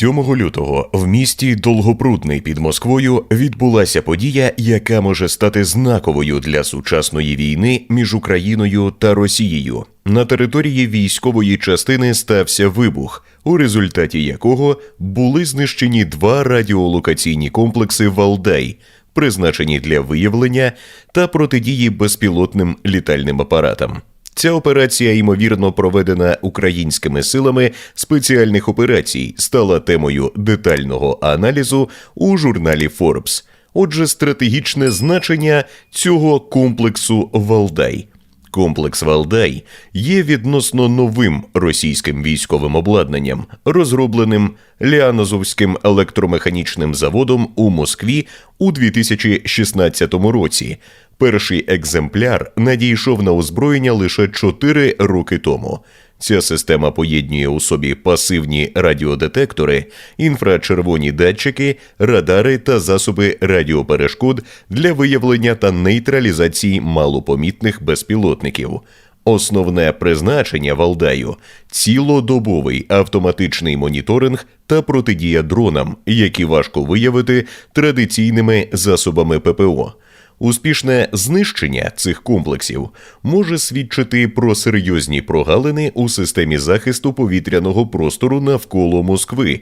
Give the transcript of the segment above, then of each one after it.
7 лютого в місті Долгопрудний під Москвою відбулася подія, яка може стати знаковою для сучасної війни між Україною та Росією. На території військової частини стався вибух, у результаті якого були знищені два радіолокаційні комплекси Валдай, призначені для виявлення та протидії безпілотним літальним апаратам. Ця операція, ймовірно, проведена українськими силами спеціальних операцій, стала темою детального аналізу у журналі Forbes. Отже, стратегічне значення цього комплексу Валдай. Комплекс Валдай є відносно новим російським військовим обладнанням, розробленим Ліанозовським електромеханічним заводом у Москві у 2016 році. Перший екземпляр надійшов на озброєння лише 4 роки тому. Ця система поєднує у собі пасивні радіодетектори, інфрачервоні датчики, радари та засоби радіоперешкод для виявлення та нейтралізації малопомітних безпілотників. Основне призначення Валдаю цілодобовий автоматичний моніторинг та протидія дронам, які важко виявити традиційними засобами ППО. Успішне знищення цих комплексів може свідчити про серйозні прогалини у системі захисту повітряного простору навколо Москви.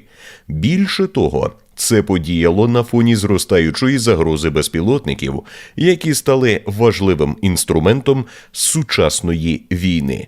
Більше того, це подіяло на фоні зростаючої загрози безпілотників, які стали важливим інструментом сучасної війни.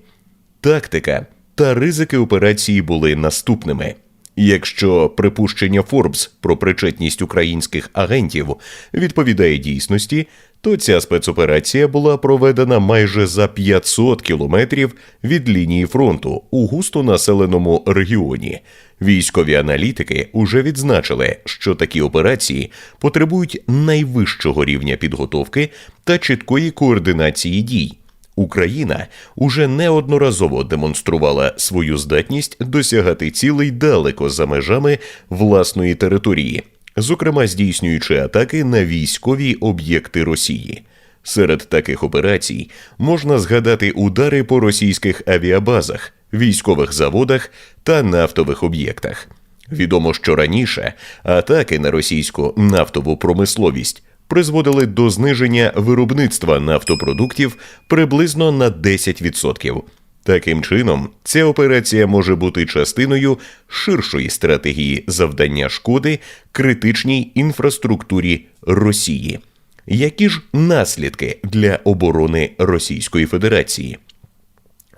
Тактика та ризики операції були наступними. Якщо припущення Форбс про причетність українських агентів відповідає дійсності, то ця спецоперація була проведена майже за 500 кілометрів від лінії фронту у густонаселеному регіоні. Військові аналітики уже відзначили, що такі операції потребують найвищого рівня підготовки та чіткої координації дій. Україна уже неодноразово демонструвала свою здатність досягати цілей далеко за межами власної території, зокрема здійснюючи атаки на військові об'єкти Росії. Серед таких операцій можна згадати удари по російських авіабазах, військових заводах та нафтових об'єктах. Відомо, що раніше атаки на російську нафтову промисловість призводили до зниження виробництва нафтопродуктів приблизно на 10%. Таким чином, ця операція може бути частиною ширшої стратегії завдання шкоди критичній інфраструктурі Росії. Які ж наслідки для оборони Російської Федерації?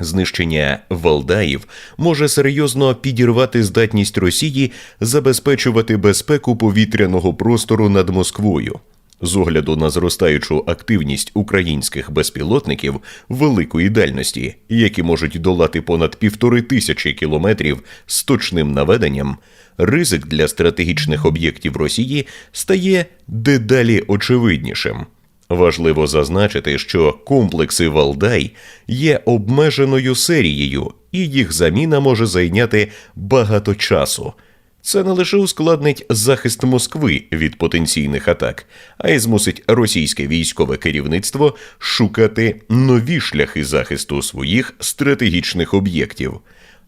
Знищення Валдаїв може серйозно підірвати здатність Росії забезпечувати безпеку повітряного простору над Москвою. З огляду на зростаючу активність українських безпілотників великої дальності, які можуть долати понад півтори тисячі кілометрів з точним наведенням, ризик для стратегічних об'єктів Росії стає дедалі очевиднішим. Важливо зазначити, що комплекси Валдай є обмеженою серією, і їх заміна може зайняти багато часу. Це не лише ускладнить захист Москви від потенційних атак, а й змусить російське військове керівництво шукати нові шляхи захисту своїх стратегічних об'єктів.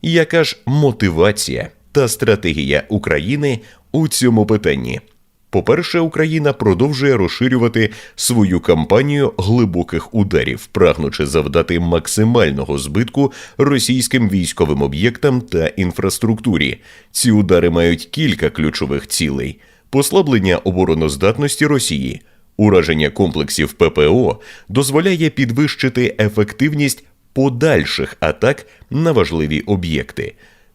Яка ж мотивація та стратегія України у цьому питанні? По-перше, Україна продовжує розширювати свою кампанію глибоких ударів, прагнучи завдати максимального збитку російським військовим об'єктам та інфраструктурі. Ці удари мають кілька ключових цілей: послаблення обороноздатності Росії, ураження комплексів ППО дозволяє підвищити ефективність подальших атак на важливі об'єкти.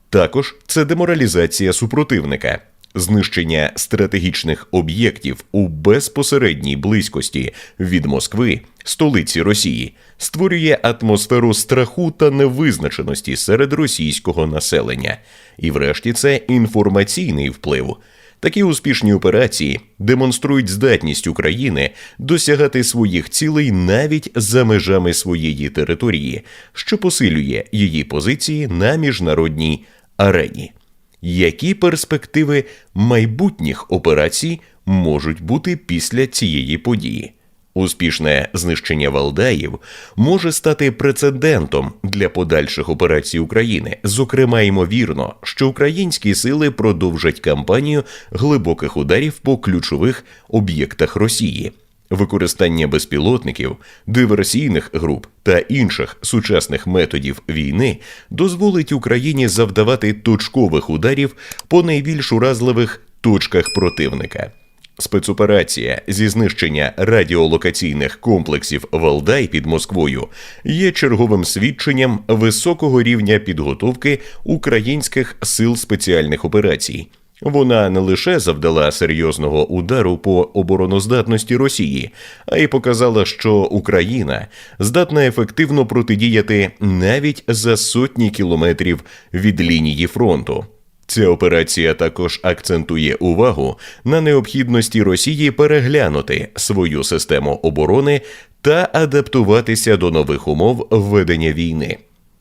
Також це деморалізація супротивника знищення стратегічних об'єктів у безпосередній близькості від Москви, столиці Росії, створює атмосферу страху та невизначеності серед російського населення, і, врешті, це інформаційний вплив. Такі успішні операції демонструють здатність України досягати своїх цілей навіть за межами своєї території, що посилює її позиції на міжнародній арені. Які перспективи майбутніх операцій можуть бути після цієї події? Успішне знищення Валдаїв може стати прецедентом для подальших операцій України. Зокрема, ймовірно, що українські сили продовжать кампанію глибоких ударів по ключових об'єктах Росії. Використання безпілотників, диверсійних груп та інших сучасних методів війни дозволить Україні завдавати точкових ударів по найбільш уразливих точках противника. Спецоперація зі знищення радіолокаційних комплексів Валдай під Москвою є черговим свідченням високого рівня підготовки українських сил спеціальних операцій. Вона не лише завдала серйозного удару по обороноздатності Росії, а й показала, що Україна здатна ефективно протидіяти навіть за сотні кілометрів від лінії фронту. Ця операція також акцентує увагу на необхідності Росії переглянути свою систему оборони та адаптуватися до нових умов ведення війни.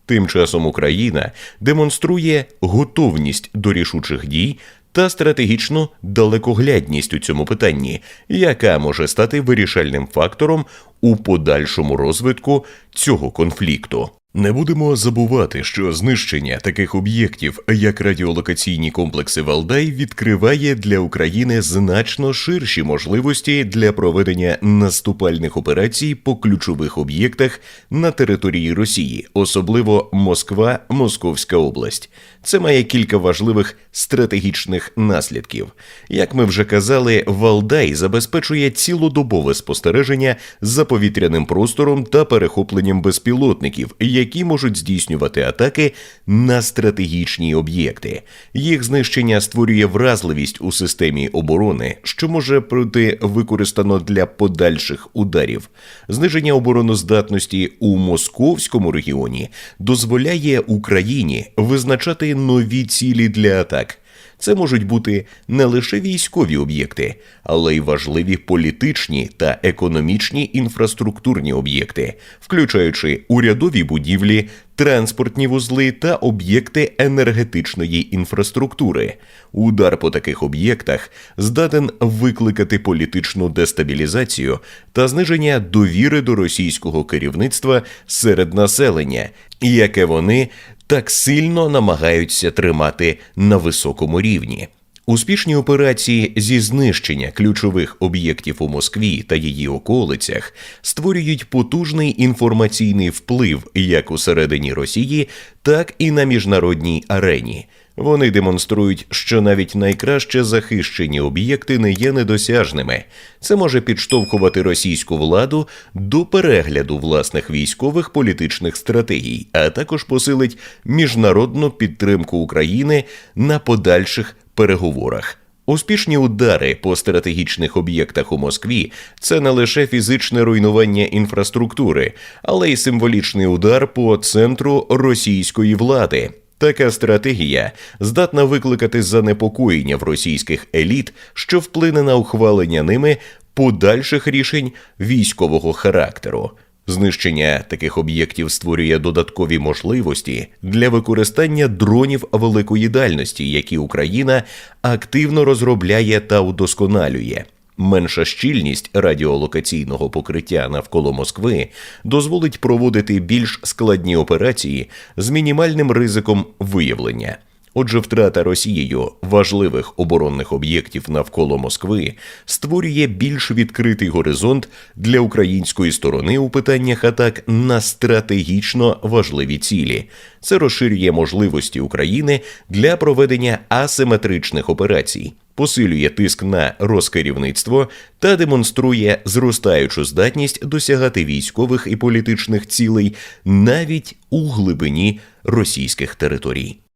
Тим часом Україна демонструє готовність до рішучих дій та стратегічну далекоглядність у цьому питанні, яка може стати вирішальним фактором у подальшому розвитку цього конфлікту. Не будемо забувати, що знищення таких об'єктів, як радіолокаційні комплекси Валдай, відкриває для України значно ширші можливості для проведення наступальних операцій по ключових об'єктах на території Росії, особливо Москва, Московська область. Це має кілька важливих стратегічних наслідків. Як ми вже казали, Валдай забезпечує цілодобове спостереження за повітряним простором та перехопленням безпілотників, які можуть здійснювати атаки на стратегічні об'єкти. Їх знищення створює вразливість у системі оборони, що може бути використано для подальших ударів. Зниження обороноздатності у московському регіоні дозволяє Україні визначати нові цілі для атак. Це можуть бути не лише військові об'єкти, але й важливі політичні та економічні інфраструктурні об'єкти, включаючи урядові будівлі, транспортні вузли та об'єкти енергетичної інфраструктури. Удар по таких об'єктах здатен викликати політичну дестабілізацію та зниження довіри до російського керівництва серед населення, яке вони так сильно намагаються тримати на високому рівні. Успішні операції зі знищення ключових об'єктів у Москві та її околицях створюють потужний інформаційний вплив як усередині Росії, так і на міжнародній арені. Вони демонструють, що навіть найкраще захищені об'єкти не є недосяжними. Це може підштовхувати російську владу до перегляду власних військових політичних стратегій, а також посилить міжнародну підтримку України на подальших переговорах. Успішні удари по стратегічних об'єктах у Москві це не лише фізичне руйнування інфраструктури, але й символічний удар по центру російської влади. Така стратегія здатна викликати занепокоєння в російських еліт, що вплине на ухвалення ними подальших рішень військового характеру. Знищення таких об'єктів створює додаткові можливості для використання дронів великої дальності, які Україна активно розробляє та удосконалює. Менша щільність радіолокаційного покриття навколо Москви дозволить проводити більш складні операції з мінімальним ризиком виявлення. Отже, втрата Росією важливих оборонних об'єктів навколо Москви створює більш відкритий горизонт для української сторони у питаннях атак на стратегічно важливі цілі. Це розширює можливості України для проведення асиметричних операцій. Посилює тиск на розкерівництво та демонструє зростаючу здатність досягати військових і політичних цілей навіть у глибині російських територій.